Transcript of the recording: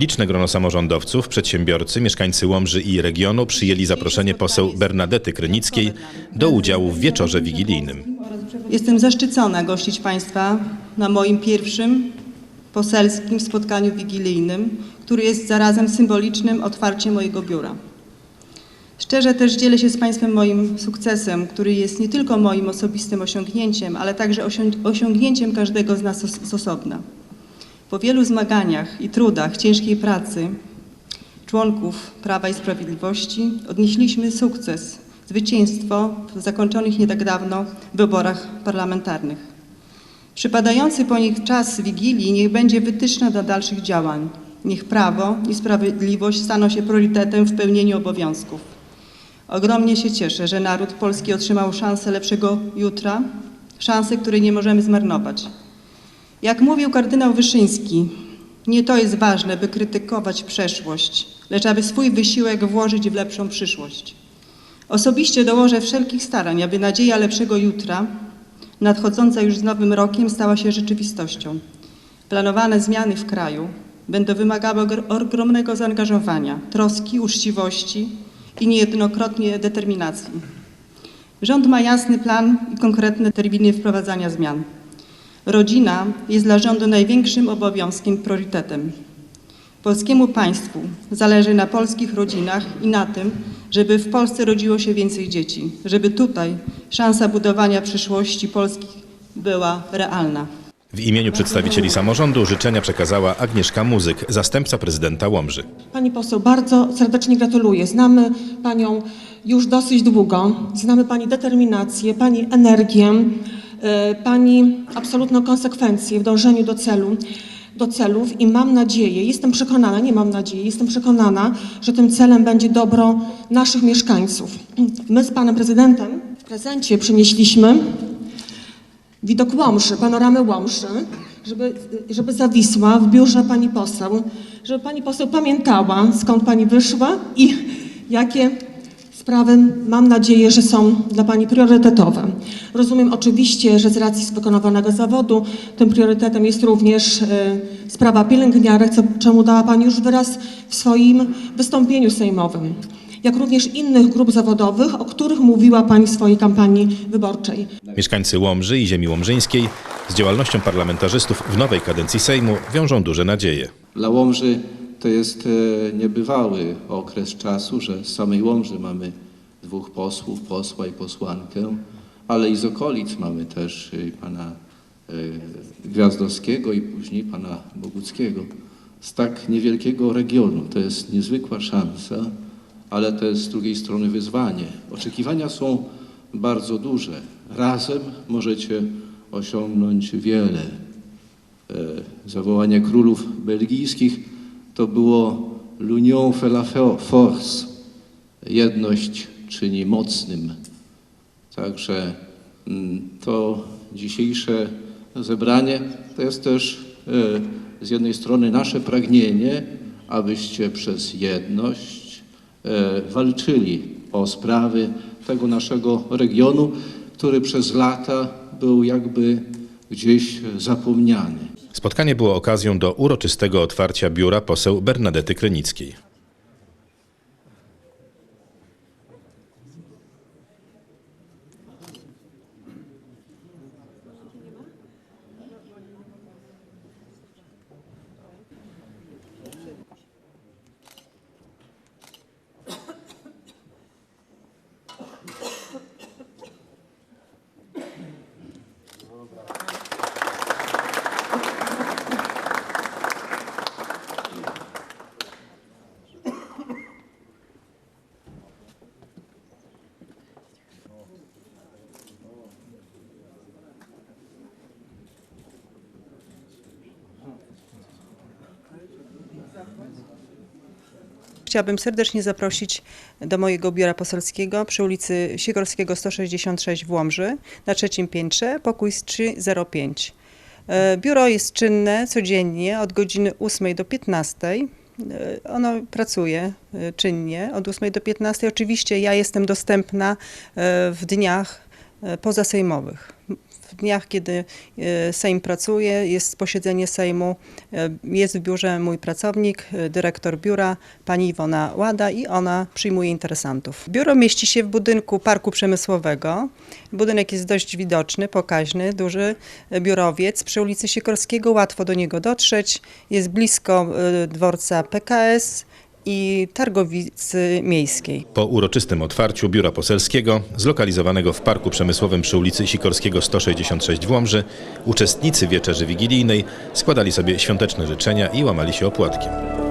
Liczne grono samorządowców, przedsiębiorcy, mieszkańcy Łomży i regionu przyjęli zaproszenie poseł Bernadety Krynickiej do udziału w wieczorze wigilijnym. Jestem zaszczycona gościć Państwa na moim pierwszym poselskim spotkaniu wigilijnym, który jest zarazem symbolicznym otwarciem mojego biura. Szczerze też dzielę się z Państwem moim sukcesem, który jest nie tylko moim osobistym osiągnięciem, ale także osią- osiągnięciem każdego z nas z osobna. Po wielu zmaganiach i trudach, ciężkiej pracy członków Prawa i Sprawiedliwości odnieśliśmy sukces, zwycięstwo w zakończonych nie tak dawno wyborach parlamentarnych. Przypadający po nich czas Wigilii niech będzie wytyczna do dalszych działań. Niech prawo i sprawiedliwość staną się priorytetem w pełnieniu obowiązków. Ogromnie się cieszę, że naród polski otrzymał szansę lepszego jutra, szansę, której nie możemy zmarnować. Jak mówił kardynał Wyszyński, nie to jest ważne, by krytykować przeszłość, lecz aby swój wysiłek włożyć w lepszą przyszłość. Osobiście dołożę wszelkich starań, aby nadzieja lepszego jutra, nadchodząca już z nowym rokiem, stała się rzeczywistością. Planowane zmiany w kraju będą wymagały ogr- ogromnego zaangażowania, troski, uczciwości i niejednokrotnie determinacji. Rząd ma jasny plan i konkretne terminy wprowadzania zmian. Rodzina jest dla rządu największym obowiązkiem, priorytetem. Polskiemu państwu zależy na polskich rodzinach i na tym, żeby w Polsce rodziło się więcej dzieci, żeby tutaj szansa budowania przyszłości Polski była realna. W imieniu przedstawicieli samorządu życzenia przekazała Agnieszka Muzyk, zastępca prezydenta Łomży. Pani poseł, bardzo serdecznie gratuluję. Znamy Panią już dosyć długo. Znamy Pani determinację, Pani energię, Pani absolutną konsekwencję w dążeniu do celu, do celów i mam nadzieję, jestem przekonana, nie mam nadziei, jestem przekonana, że tym celem będzie dobro naszych mieszkańców. My z Panem Prezydentem w prezencie przynieśliśmy widok Łomży, panoramę Łomży, żeby, żeby zawisła w biurze pani poseł, żeby pani poseł pamiętała, skąd pani wyszła i jakie sprawy mam nadzieję, że są dla pani priorytetowe. Rozumiem oczywiście, że z racji wykonywanego zawodu tym priorytetem jest również e, sprawa pielęgniarek, co, czemu dała pani już wyraz w swoim wystąpieniu sejmowym jak również innych grup zawodowych, o których mówiła Pani w swojej kampanii wyborczej. Mieszkańcy Łomży i ziemi łomżyńskiej z działalnością parlamentarzystów w nowej kadencji Sejmu wiążą duże nadzieje. Dla Łomży to jest e, niebywały okres czasu, że z samej Łomży mamy dwóch posłów, posła i posłankę, ale i z okolic mamy też e, pana e, Gwiazdowskiego i później pana Boguckiego. Z tak niewielkiego regionu to jest niezwykła szansa, ale to jest z drugiej strony wyzwanie. Oczekiwania są bardzo duże. Razem możecie osiągnąć wiele zawołanie królów belgijskich to było l'union fait la fo- force. Jedność czyni mocnym. Także mm, to dzisiejsze zebranie to jest też e, z jednej strony nasze pragnienie, abyście przez jedność e, walczyli o sprawy tego naszego regionu, który przez lata był jakby gdzieś zapomniany. Spotkanie było okazją do uroczystego otwarcia biura poseł Bernadety Krynickiej. Chciałabym serdecznie zaprosić do mojego biura poselskiego przy ulicy Sikorskiego 166 w Łomży na trzecim piętrze, pokój 305. E, Biuro jest czynne codziennie od godziny 8 do 15. E, Ono pracuje e, czynnie od 8 do 15. Oczywiście ja jestem dostępna w dniach pozasejmowych. W dniach, kiedy e, Sejm pracuje, jest posiedzenie Sejmu, e, jest w biurze mój pracownik, e, dyrektor biura, pani Iwona Łada i ona przyjmuje interesantów. Biuro mieści się w budynku Parku Przemysłowego. Budynek jest dość widoczny, pokaźny, duży e, biurowiec przy ulicy Sikorskiego, łatwo do niego dotrzeć. Jest blisko e, dworca PKS i targowicy miejskiej. Po uroczystym otwarciu biura poselskiego, zlokalizowanego w Parku Przemysłowym przy ulicy Sikorskiego 166 w Łomży, uczestnicy wieczerzy wigilijnej składali sobie świąteczne życzenia i łamali się opłatkiem.